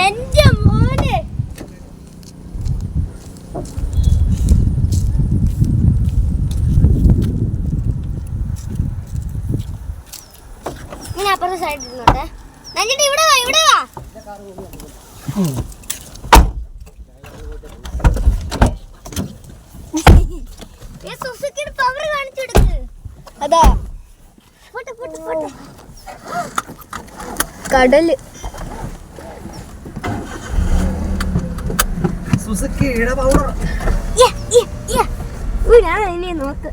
എന്റെ മോനെ. ഇങ്ങനെ അപ്പുറത്തെ സൈഡിൽ ഇരുന്നോട്ടെ. നഞ്ഞിട്ട് ഇവിടെ വാ ഇവിടെ വാ. സുസുക്കിയുടെ പവർ കാണിച്ചു കൊടുക്ക്. അതാ. കടൽ. കടൽ സുസുക്കിയുടെ പൗഡർ. ഞാൻ അതിനെ നോക്ക്.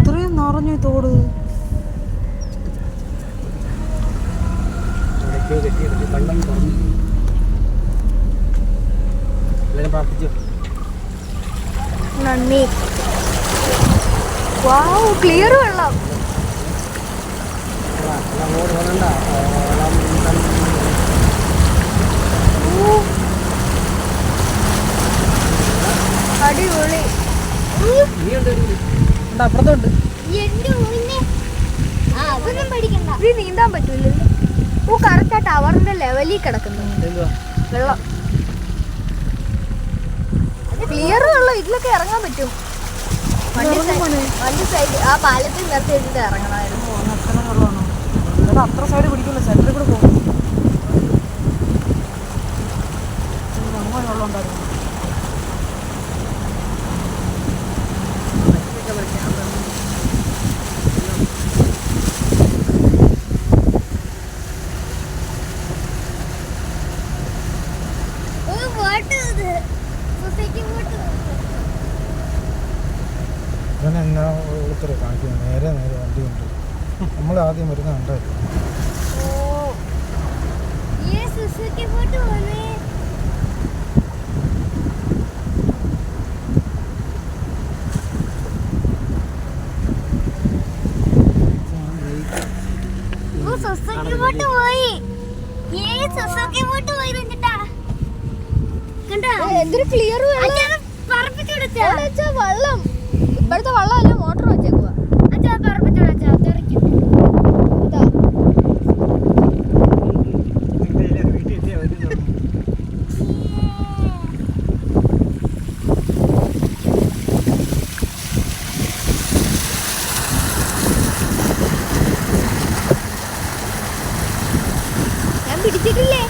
ഇത്രയും നിറഞ്ഞു തോട്. വെള്ളം തുറന്നു. എല്ലാവരും പ്രാർത്ഥിച്ചു? നന്ദി. വാവ് ക്ലിയർ വെള്ളം. അങ്ങോട്ട് വരണ്ട. അടിപൊളി. അപ്പുറത്തുണ്ട് അതൊന്നും പഠിക്കണ്ട. ഇത് നീന്താൻ പറ്റൂലല്ലോ ഓ കറക്റ്റ് ആ ടവറിന്റെ ലെവലിൽ കിടക്കുന്നു. എന്തുവാ? വെള്ളം. ക്ലിയർ വെള്ളം ഇതിലൊക്കെ ഇറങ്ങാൻ പറ്റും. വണ്ടി സൈഡ് ആ പാലത്തിൽ നിർത്തി ഇറങ്ങണമായിരുന്നു. അങ്ങ് അത്ര സൈഡ് പിടിക്കില്ല സെന്ററിൽ കൂടെ പോകും. അങ്ങനെ വെള്ളം ഉണ്ടായിരുന്നു കാണിക്കുന്നത് നേരെ നേരെ വണ്ടി ഉണ്ട് നമ്മൾ ആദ്യം വരുന്ന കണ്ടായിരുന്നു ഓ ഈ വെള്ളം. പിടിച്ചിട്ടില്ലേ